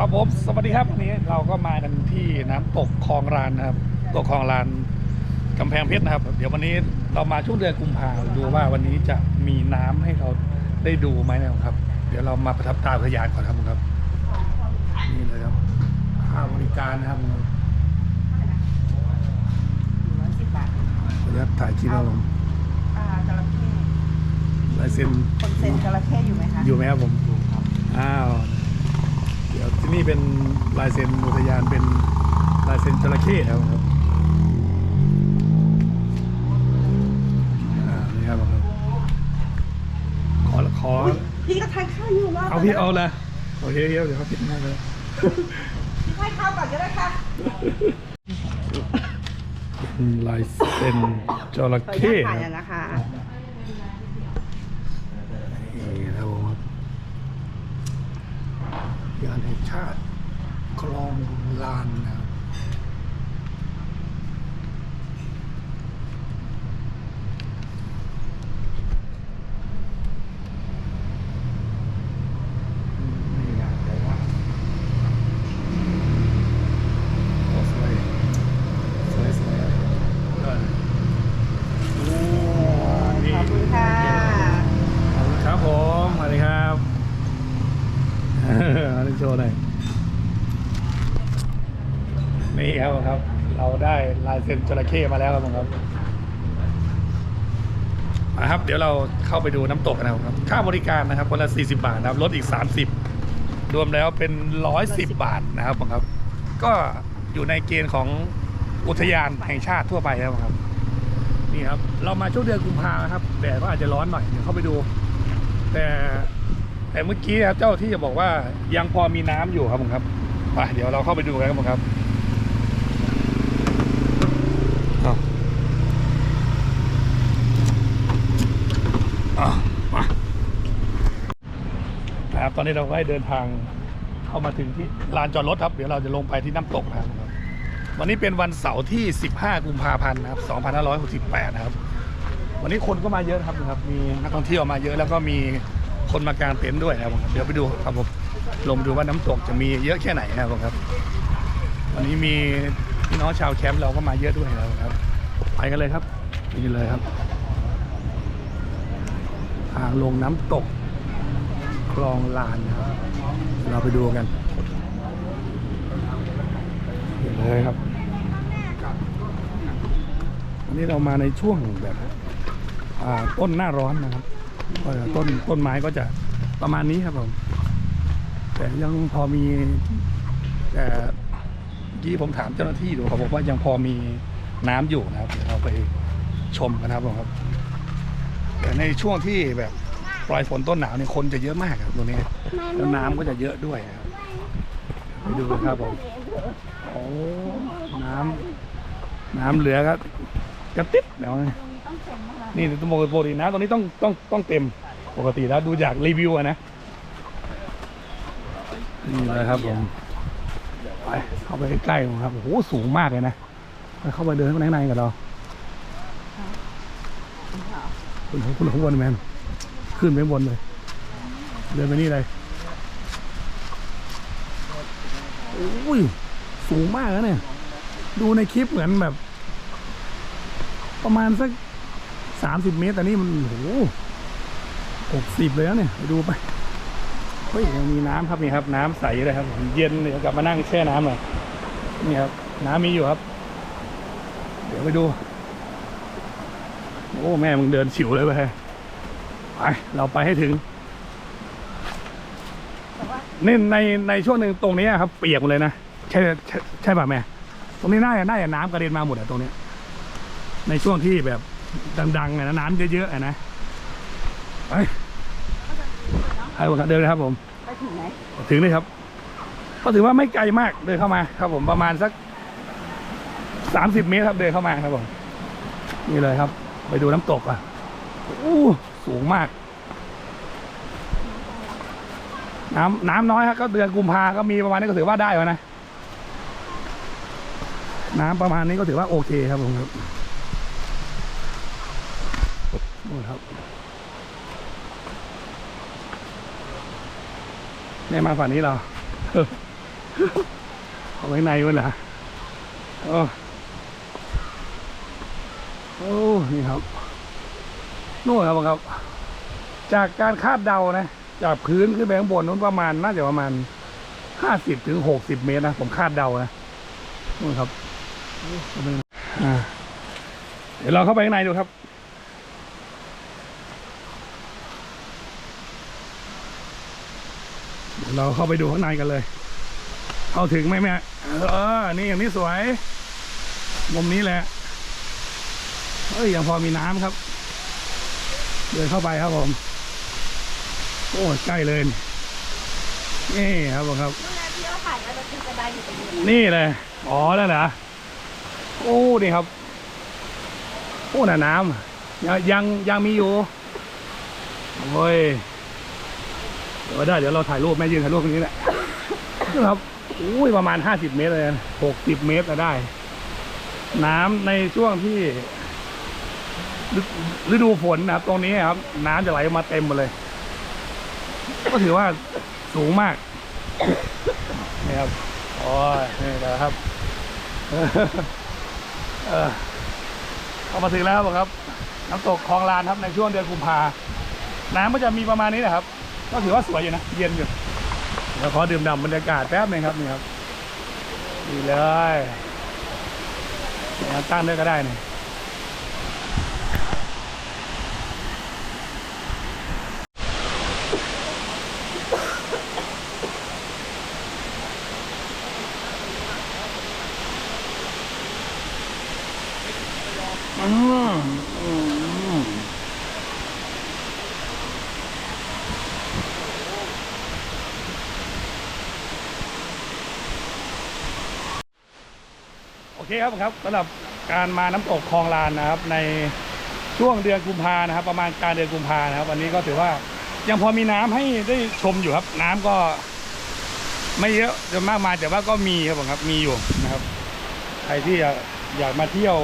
ครับผมสวัสดีครับวันนี้เราก็มากันที่น้ำตกคลองลานนะครับตกคลองลานกำแพงเพชรนะครับ เดี๋ยววันนี้เรามาช่วงเดือนกุมภาดูว่าวันนี้จะมีน้ำให้เราได้ดูไหมนะครับ เดี๋ยวเรามาประทับตาพยานก่อนครับผมครับนี่เลยครับค่าบริการนะครับร้อยสิบบาทขออนุญาตถ่ายคลิปเราผมปลาจระเข้ลายเซ็นคนเซ็นจระเข้อยู่ไหมคะอยู่ไหมครับผมอ้าวเดี๋ยว ที่นี่เป็นลายเซ็นอุทยานเป็นลายเซ็นจระเข้นะครับผมครับอ่านี่ครับผมขอขอพี่ก็ทานข้าวอยู่รอเอาพี่เอาละโอเคเดี๋ยวเดี๋ยวเขาปิดหน้าเลยพี่ให้ข้าวก่อนก็ได้ค่ะเป็นลายเซ็นจระขออนุเข้ญาตถ่ายนะนะคะ นี่นะครับผมครับ ยานแห่งชาติ คลองลานนะครับนี่ไงเดี๋ยวนะโอ้สวยสวยสวยเออโอ้นี่ ขอบคุณค่ะ ขอบคุณครับผมสวัสดีครับ อันนี้โชว์หน่อยนี่ครับผมครับ เราได้ลาย เซ็นจระเข้มาแล้วครับผมครับมาครับ เดี๋ยวเราเข้าไปดูน้ำตกกันนะครับ ค่าบริการนะครับคนละ 40 บาทนะครับลดอีก 30 รวมแล้วเป็น 110 บาทนะครับผมครับ ก็อยู่ในเกณฑ์ของอุทยานแห่งชาติทั่วไปครับผมครับ นี่ครับ เรามาช่วงเดือนกุมภาครับแดดก็อาจจะร้อนหน่อยเดี๋ยวเข้าไปดู แต่แต่เมื่อกี้ครับเจ้าที่จะบอกว่ายังพอมีน้ำอยู่ครับผมครับไปเดี๋ยวเราเข้าไปดูกันครับผมครับอ้าวอ้าวมา นี้เราก็ได้เดินทางเข้ามาถึงที่ลานจอดรถครับ เดี๋ยวเราจะลงไปที่น้ำตกนะครับวันนี้เป็นวันเสาร์ที่ 15 กุมภาพันธ์นะครับ 2568 นะครับ วันนี้คนก็มาเยอะครับนะครับ มีนักท่องเที่ยวมาเยอะแล้วก็มีคนมากางเต็นท์ด้วยนะครับ เดี๋ยวไปดูครับผมลงดูว่าน้ำตกจะมีเยอะแค่ไหนนะครับ วันนี้มีพี่น้องชาวแคมป์เราก็มาเยอะด้วยนะครับ ไปกันเลยครับนี่เลยครับ ทางลงน้ำตก ลองลานนะครับเราไปดูกันนี่เลยครับวันนี้เรามาในช่วงแบบต้นหน้าร้อนนะครับต้นต้นไม้ก็จะประมาณนี้ครับผมแต่ยังพอมีแต่เมื่อกี้ผมถามเจ้าหน้าที่ดูเขาบอกว่ายังพอมีน้ำอยู่นะครับเดี๋ยวเราไปชมกันครับผมครับแต่ในช่วงที่แบบ ปลายฝนต้นหนาวเนี่ยคนจะเยอะมากครับตรงนี้แล้วน้ำก็จะเยอะด้วยครับไปดูครับผมโอ้น้ำน้ำเหลือครับกระติบเดี๋ยวนะนี่ต้องปกตินะตรงนี้ต้องต้องต้องเต็มปกติแล้วดูจากรีวิวนะนี่เลยครับผมไปเข้าไปใกล้ๆผมครับโอ้โหสูงมากเลยนะไปเข้าไปเดินข้างในกับเราคุณคุณข้างบนแมน ขึ้นไปบนเลย เดินไปนี่เลยโอ้ย สูงมากนะเนี่ย ดูในคลิปเหมือนแบบ ประมาณสักสามสิบเมตรแต่นี่มันโอ้โหหกสิบเลยนะเนี่ยไปดูไป เฮ้ยยังมีน้ำครับนี่ครับ น้ำใสเลยครับ เย็นเดี๋ยวกลับมานั่งแช่น้ำหน่อยนี่ครับ น้ำมีอยู่ครับ เดี๋ยวไปดู โอ้ แม่มึงเดินฉิวเลยไป ไปเราไปให้ถึงนี่ในในช่วงหนึ่งตรงนี้ครับ เปียกหมดเลยนะใช่ใช่ใช่ป่ะแม่ ตรงนี้น่าจะน่าจะน้ำกระเด็นมาหมดอะตรงเนี้ยในช่วงที่แบบดังๆอะนะน้ำเยอะๆอะนะไปไปผมครับเดินเลยครับผมไปถึงไหนถึงเลยครับ ก็ถือว่าไม่ไกลมากเดินเข้ามาครับ ผมประมาณสักสามสิบเมตรครับเดินเข้ามาครับผมนี่เลยครับ ไปดูน้ำตกอะอู้ สูงมาก น้ำน้ำน้อยครับก็เดือนกุมภาก็มีประมาณนี้ก็ถือว่าได้แล้วนะ น้ำประมาณนี้ก็ถือว่าโอเคครับผมครับโอ้ครับเนี่ยมาฝั่งนี้เราเอาไว้ในวะเหรอโอ้โอ้นี่ครับ นู่นครับครับ จากการคาดเดานะ จากพื้นขึ้นไปข้างบนนู้นประมาณน่าจะประมาณห้าสิบถึงหกสิบเมตรนะ ผมคาดเดานะนู่นครับเดี๋ยวเราเข้าไปข้างในดูครับเดี๋ยวเราเข้าไปดูข้างในกันเลย เข้าถึงไหมแม่ เออ นี่อย่างนี้สวย มุมนี้แหละ เอ้ย ยังพอมีน้ำครับ เดินเข้าไปครับผมโอ้ใกล้เลยนี่ครับผมครับนู่นไงที่เราถ่ายกันมันคือกระไดอยู่ตรงนี้นี่เลย อ๋อแล้วเหรอโอ้นี่ครับ โอ้น่ะน้ำยังยังยังมีอยู่โอ้ยเดี๋ยวได้เดี๋ยวเราถ่ายรูปแม่ยืนถ่ายรูปตรงนี้แหละนะครับอุ้ยประมาณห้าสิบเมตรเลยหกสิบเมตรจะได้ น้ำในช่วงที่ ฤดูฝนนะครับ ตรงนี้ครับ น้ำจะไหลมาเต็มหมดเลย ก็ถือว่าสูงมากนี่ครับโอ้ยนี่แหละครับเออเข้ามาถึงแล้วครับ น้ำตกคลองลานครับในช่วงเดือนกุมภาน้ำก็จะมีประมาณนี้นะครับ ก็ถือว่าสวยอยู่นะ เย็นอยู่เดี๋ยวขอดื่มด่ำบรรยากาศแป๊บหนึงครับนี่ครับดีเลยนี่ยตั้งด้วยก็ได้นี่ เคครับผมครับสำหรับการมาน้ำตกคลองลานนะครับ ในช่วงเดือนกุมภานะครับ ประมาณกลารเดือนกุมภานะครับ วันนี้ก็ถือว่ายังพอมีน้ำให้ได้ชมอยู่ครับ น้ำก็ ไม่เยอะจะมากมายแต่ว่าก็มีครับผมครับมีอยู่นะครับ ใครที่อยากอยากมาเที่ยว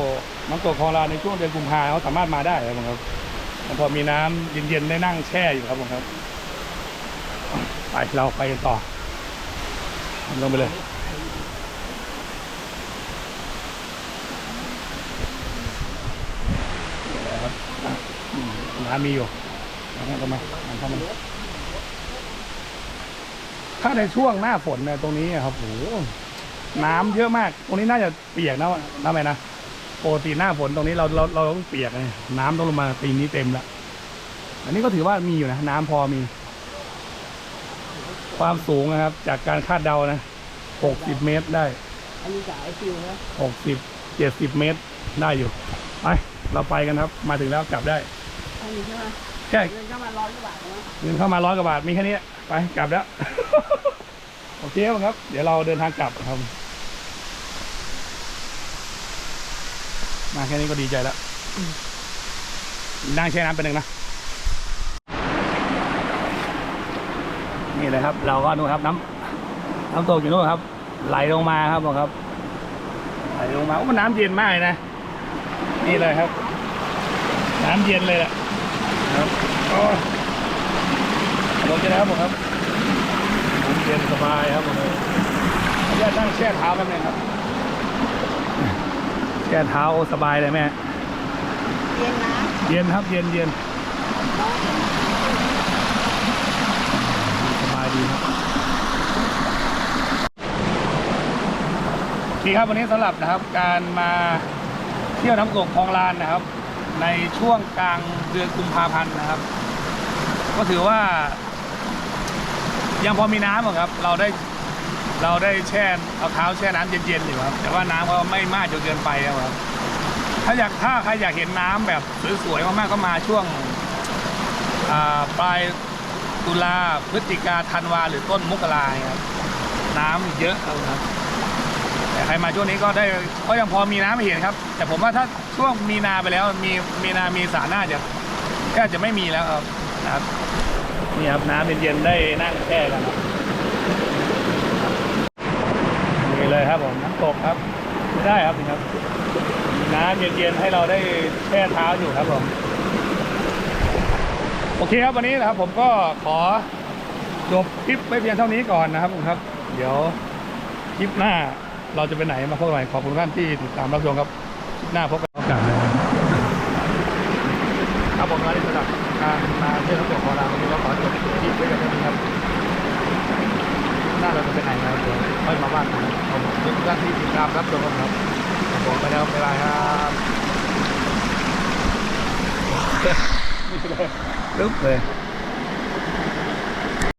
น้ำตกคลองลานในช่วงเดือนกุมภาเขาสามารถมาได้ครับผมครับยังพอมีน้ำเย็นๆได้นั่งแช่อยู่ครับผมครับ ไปเราไปกันต่อลงไปเลย อืมร้านมีอยู่ร้านเข้ามาร้านเข้ามาถ้าในช่วงหน้าฝนเนี่ยตรงนี้อะครับโหน้ำเยอะมาก ตรงนี้น่าจะเปียกนะน้ำไหมนะปกติหน้าฝนตรงนี้เราเราเราต้องเปียกไงน้ำต้องลงมาปีนี้เต็มละอันนี้ก็ถือว่ามีอยู่นะน้ำพอมี ความสูงนะครับ จากการคาดเดานะหกสิบเมตรได้ อันนี้จากไอฟิวนะหกสิบเจ็ดสิบเมตรได้อยู่ ไป เราไปกันครับ มาถึงแล้วกลับได้ อันนี้ใช่ไหมแค่เงินก็มาร้อยกว่าบาทนะเงินเข้ามาร้อยกว่าบาทมีแค่นี้ไปกลับแล้ว โอเคครับ เดี๋ยวเราเดินทางกลับครับ มาแค่นี้ก็ดีใจแล้วนั่งแช่น้ำไปหนึ่งนะนี่เลยครับ เราก็ดูครับ น้ำน้ำตกอยู่นู่นครับ ไหลลงมาครับผมครับ ไหลลงมาโอ้มันน้ำเย็นมากเลยนะนี่เลยครับ น้ำเย็นเลยแหละ ครับโอ้ลงจะแล้วผมครับน้ำเย็นสบายครับผมขออนุญาตนั่งแช่เท้าแป๊บนึงครับ แช่เท้าสบายเลยแม่ เย็นนะ เย็นครับ เย็นเย็นสบายดีครับโอเคครับวันนี้สำหรับนะครับการมาเที่ยวน้ำตกคลองลานนะครับ ในช่วงกลางเดือนกุมภาพันธ์นะครับ ก็ถือว่า ยังพอมีน้ำอะครับ เราได้เราได้แช่เอาเท้าแช่น้ำเย็นๆอยู่ครับแต่ว่าน้ำก็ไม่มากจนเกินไปครับ ถ้าอยากถ้าใครอยากเห็นน้ำแบบสวยๆมากๆก็มาช่วงปลายตุลาพฤศจิกาธันวาหรือต้นมกราครับน้ำเยอะครับ ใครมาช่วงนี้ก็ได้ก็ยังพอมีน้ำให้เห็นครับ แต่ผมว่าถ้าช่วงมีนาไปแล้วมีมีนามีสาน่าจะแค่จะไม่มีแล้วครับนะครับนี่ครับน้ำเย็นๆได้นั่งแช่กันนี่เลยครับผมน้ำตกครับไม่ได้ครับนี่ครับน้ำเย็นๆให้เราได้แช่เท้าอยู่ครับผมโอเคครับวันนี้นะครับผมก็ขอจบคลิปไว้เพียงเท่านี้ก่อนนะครับผมครับ เดี๋ยวคลิปหน้า เราจะไปไหนมาพบกันใหม่ขอบคุณท่านที่ติดตามรับชมครับคลิปหน้าพบกันโอกาสเลยครับผมวันนี้สำหรับการมาเที่ยวทั้งหมดของเราวันนี้ก็ขอจบคลิปไว้กันเท่นี้ครับหน้าเราจะไปไหนนะครับเดี๋ยวค่อยมาบ้านกันนะครับขอบคุณทุกท่านที่ติดตามรับชมครับผมไปแล้วบ๊ายบายครับลึกเลย